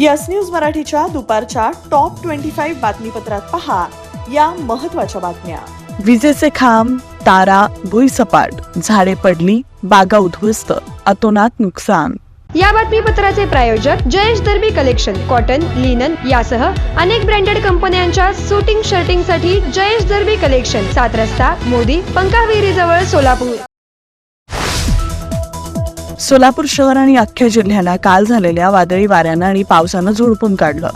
Yes news मराठीच्या दुपारच्या top twenty five बातमीपत्रात पहा या महत्त्वाच्या बातम्या. विजेचे खांब तारा भुईसपाट झाडे पडली बागा उद्ध्वस्त अतोनात नुकसान. या बातमीपत्राचे प्रायोजक Jayesh Darbi collection cotton linen यासह अनेक ब्रँडेड कंपन्यांच्या सुटिंग शर्टिंगसाठी जयेश दर्बी कलेक्शन सात रस्ता मोदी पंकाविहिरी जवळ सोलापूर. सोलापूर शहर आणि अख्ख्या जिल्ह्याला काल झालेल्या वादळी वाऱ्यानं आणि पावसानं झोडपून काढलं.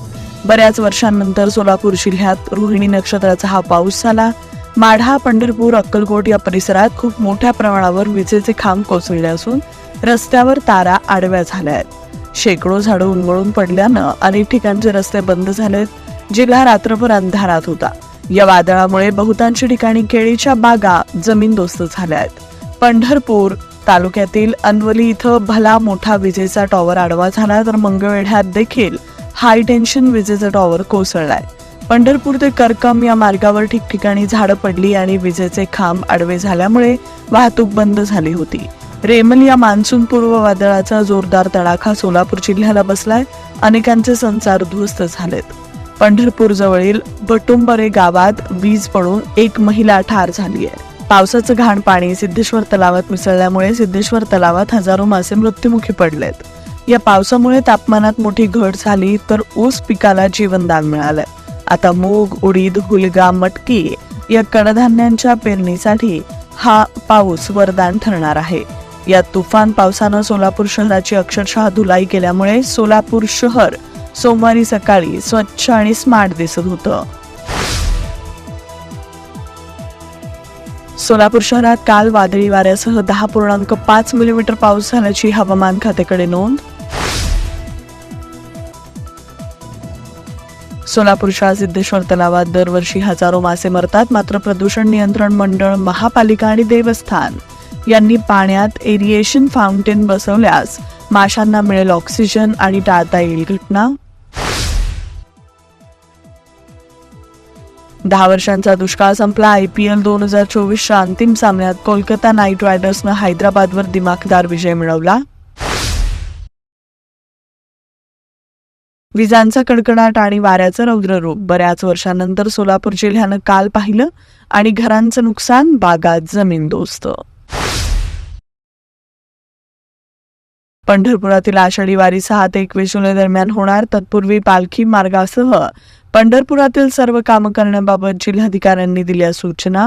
बऱ्याच वर्षांनंतर सोलापूर जिल्ह्यात रोहिणी नक्षत्राचा हा पाऊस झाला. माढा पंढरपूर अक्कलकोट या परिसरात खूप मोठ्या प्रमाणावर विजेचे खांब कोसळले असून रस्त्यावर तारा आडव्या झाल्या आहेत शेकडो झाडं उन्मळून पडल्यानं अनेक ठिकाणचे रस्ते बंद झालेत. जिल्हा रात्रभर अंधारात होता. या वादळामुळे बहुतांश ठिकाणी केळीच्या बागा जमीनदोस्त झाल्या आहेत पंढरपूर तालुक्यातील अनवली इथं भला मोठा विजेचा टॉवर आडवा झाला तर मंगळवेढ्यात देखील हाय टेन्शन विजेचा टॉवर कोसळलाय. पंढरपूर ते करकम या मार्गावर ठिकठिकाणी झाडं पडली आणि विजेचे खांब आडवे झाल्यामुळे वाहतूक बंद झाली होती. रेमल या मान्सून पूर्व वादळाचा जोरदार तडाखा सोलापूर जिल्ह्याला बसलाय. अनेकांचे संसार उद्ध्वस्त झालेत. पंढरपूर जवळील बटुंबरे गावात वीज पडून एक महिला ठार झाली आहे. पावसाचं घाण पाणी सिद्धेश्वर तलावात मिसळल्यामुळे सिद्धेश्वर तलावात हजारो मासे मृत्युमुखी पडलेत. या पावसामुळे तापमानात मोठी घट झाली तर ऊस पिकाला जीवनदान मिळालंय आता मूग उडीद हुलगा मटकी या कडधान्यांच्या पेरणीसाठी हा पाऊस वरदान ठरणार आहे. या तुफान पावसानं सोलापूर शहराची अक्षरशः धुलाई केल्यामुळे सोलापूर शहर सोमवारी सकाळी स्वच्छ आणि स्मार्ट दिसत होतं. सोलापूर शहरात काल वादळी वाऱ्यासह दहा पूर्णांक पाच मिलीमीटर पाऊस झाल्याची हवामान खात्याकडे नोंद. सोलापूरच्या सिद्धेश्वर तलावात दरवर्षी हजारो मासे मरतात मात्र प्रदूषण नियंत्रण मंडळ महापालिका आणि देवस्थान यांनी पाण्यात एरिएशन फाउंटेन बसवल्यास माशांना मिळेल ऑक्सिजन आणि टाळता येईल घटना. दहा वर्षांचा दुष्काळ संपला. आय पी एल दोन हजार चोवीसच्या अंतिम सामन्यात कोलकाता नाईट रायडर्सनं हैदराबादवर दिमाखदार विजय मिळवला. विजांचा कडकडाट आणि वाऱ्याचं रौद्ररूप. बऱ्याच वर्षानंतर सोलापूर जिल्ह्यानं काल पाहिलं आणि घरांचं नुकसान बागात जमीनदोस्त पंढरपुरातील आषाढी वारी सहा ते एकवीस जुलै दरम्यान होणार. तत्पूर्वी पालखी मार्गासह पंढरपुरातील सर्व कामं करण्याबाबत जिल्हाधिकाऱ्यांनी दिल्या सूचना.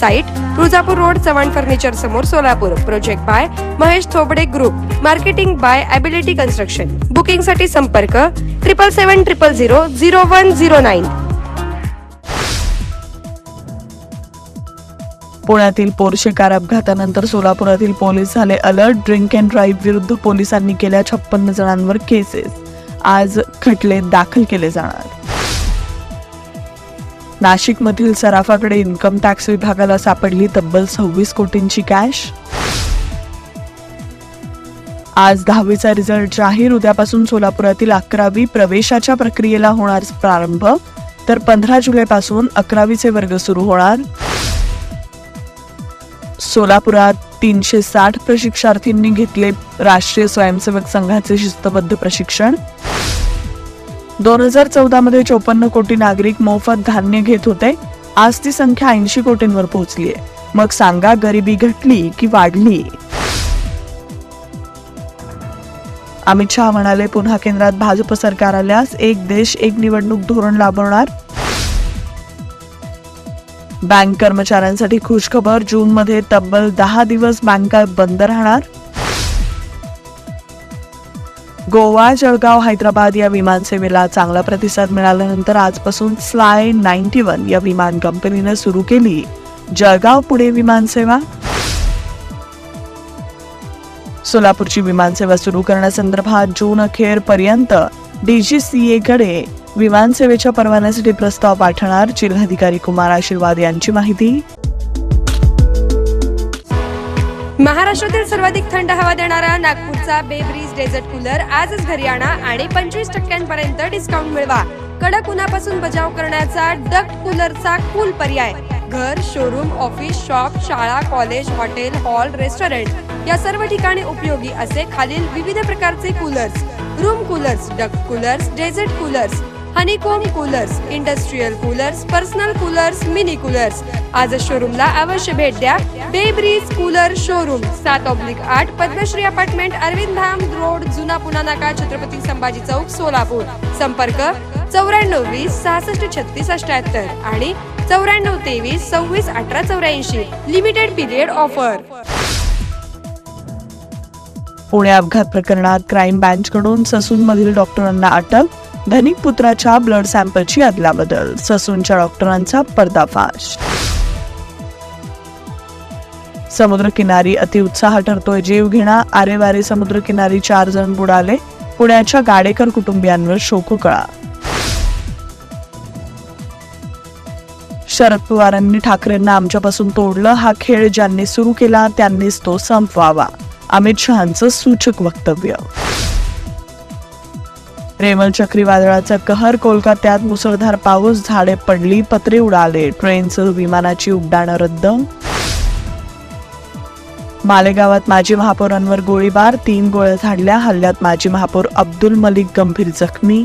Site Tuljapur road Chavan furniture समोर Solapur. Project by Mahesh Thobde group marketing by ability construction बुकिंगसाठी संपर्क triple seven triple zero zero one zero nine पुण्यातील पोर कार अपघातानंतर सोलापुरातील पोलीस झाले अलर्ट ड्रिंक अँड ड्राईव्ह विरुद्ध पोलिसांनी केल्या छप्पन्न जणांवर केसेस आज खटले दाखल केले जाणार. नाशिकमधील सराफाकडे इन्कम टॅक्स विभागाला सापडली तब्बल सव्वीस कोटींची कॅश. आज दहावीचा रिझल्ट जाहीर. उद्यापासून सोलापुरातील अकरावी प्रवेशाच्या प्रक्रियेला होणार प्रारंभ. तर पंधरा जुलैपासून अकरावीचे वर्ग सुरू होणार. सोलापुरात तीनशे साठ प्रशिक्षार्थींनी घेतले राष्ट्रीय स्वयंसेवक संघाचे शिस्तबद्ध प्रशिक्षण. दोन हजार चौदा मध्ये चोपन्न कोटी नागरिक मोफत धान्य घेत होते. आज ती संख्या ऐंशी कोटींवर पोहोचली मग सांगा गरिबी घटली की वाढली? अमित शहा म्हणाले पुन्हा केंद्रात भाजप सरकार आल्यास एक देश एक निवडणूक धोरण लाभवणार बँक कर्मचाऱ्यांसाठी खुशखबर जून मध्ये तब्बल दहा दिवस बँका बंद राहणार? गोवा जळगाव हैदराबाद या विमानसेवेला चांगला प्रतिसाद मिळाल्यानंतर आजपासून फ्लाय नाईन्टी वन या विमान कंपनीनं सुरू केली. जळगाव पुणे विमानसेवा. सोलापूरची विमानसेवा सुरू करण्यासंदर्भात जून अखेर पर्यंत डीजीसीए कडे परवान्यासाठी प्रस्ताव पाठवणार जिल्हाधिकारी कुमार आशीर्वाद यांची माहिती. महाराष्ट्रातील सर्वाधिक थंड हवा देणारा नागपूर बे ब्रीज डेझर्ट कूलर आजच घरी आणा आणि पंचवीस टक्क्यांपर्यंत डिस्काउंट मिळवा. कडक उन्हापासून बचाव करण्याचा डक कूलरचा कूल पर्याय. घर शोरूम ऑफिस शॉप शाळा कॉलेज हॉटेल हॉल रेस्टॉरंट या सर्व ठिकाणी उपयोगी असे खालील विविध प्रकारचे coolers room coolers duct coolers desert coolers honeycomb coolers industrial coolers personal coolers mini coolers. आज शोरूमला अवश्य भेट द्या. बेब्रीज कूलर शोरूम सात ऑब्लिक आठ पद्मश्री अपार्टमेंट अरविंद धाम रोड जुना पुना नाका छत्रपती संभाजी चौक सोलापूर. संपर्क चौऱ्याण्णव वीस सहासष्ट छत्तीस अठ्याहत्तर आणि चौऱ्याण्णव तेवीस सव्वीस अठरा चौऱ्याऐंशी. लिमिटेड पिरियड ऑफर पुणे अपघात प्रकरणात क्राईम ब्रँचकडून ससूनमधील डॉक्टरांना अटक. धनिक पुत्राच्या ब्लड सॅम्पलची अदलाबदल ससूनच्या डॉक्टरांचा पर्दाफाश. समुद्रकिनारी अतिउत्साह ठरतोय जीवघेणा आरेवारे समुद्रकिनारी चार जण बुडाले पुण्याच्या गाडेकर कुटुंबियांवर शोककळा शरद पवारांनी ठाकरेंना आमच्यापासून तोडलं हा खेळ ज्यांनी सुरू केला त्यांनीच तो संपवावा. अमित शहांचं सूचक वक्तव्य. रेमल चक्रीवादळाचा कहर कोलकात्यात मुसळधार पाऊस झाडे पडली पत्रे उडाले. ट्रेनसह विमानाची उड्डाणं रद्द. मालेगावात माजी महापौरांवर गोळीबार तीन गोळ्या झाडल्या हल्ल्यात माजी महापौर अब्दुल मलिक गंभीर जखमी.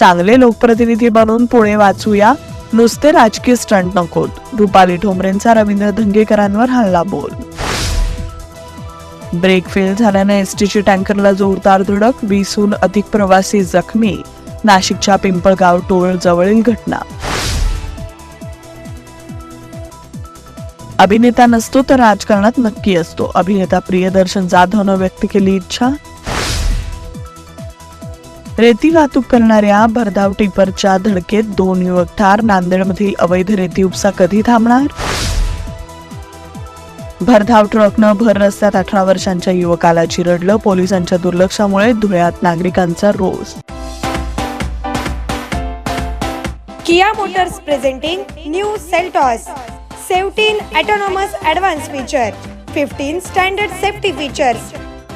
चांगले लोकप्रतिनिधी बनून पुणे वाचूया. नुसते राजकीय स्टंट नकोत रुपाली ठोंबरेंचा रवींद्र धंगेकरांवर हल्ला बोल. ब्रेक फेल झाल्याने एसटीची टँकरला जोरदार धडक वीसहून अधिक प्रवासी जखमी. नाशिकच्या पिंपळगाव टोळ जवळील घटना. अभिनेता नसतो तर राजकारणात नक्की असतो. अभिनेता प्रियदर्शन जाधवनं व्यक्त केली इच्छा. रेती वाहतूक करणाऱ्या भरधाव टिपरच्या धडकेत दोन युवक ठार. नांदेडमधील अवैध रेती उपसा कधी थांबणार? भरधाव ट्रकनं भर रस्त्यात अठरा वर्षांच्या युवकाला चिरडलं. पोलिसांच्या दुर्लक्षामुळे धुळ्यात नागरिकांचा रोष. Kia Motors presenting new Seltos. 17 autonomous advanced feature, 15 standard safety features,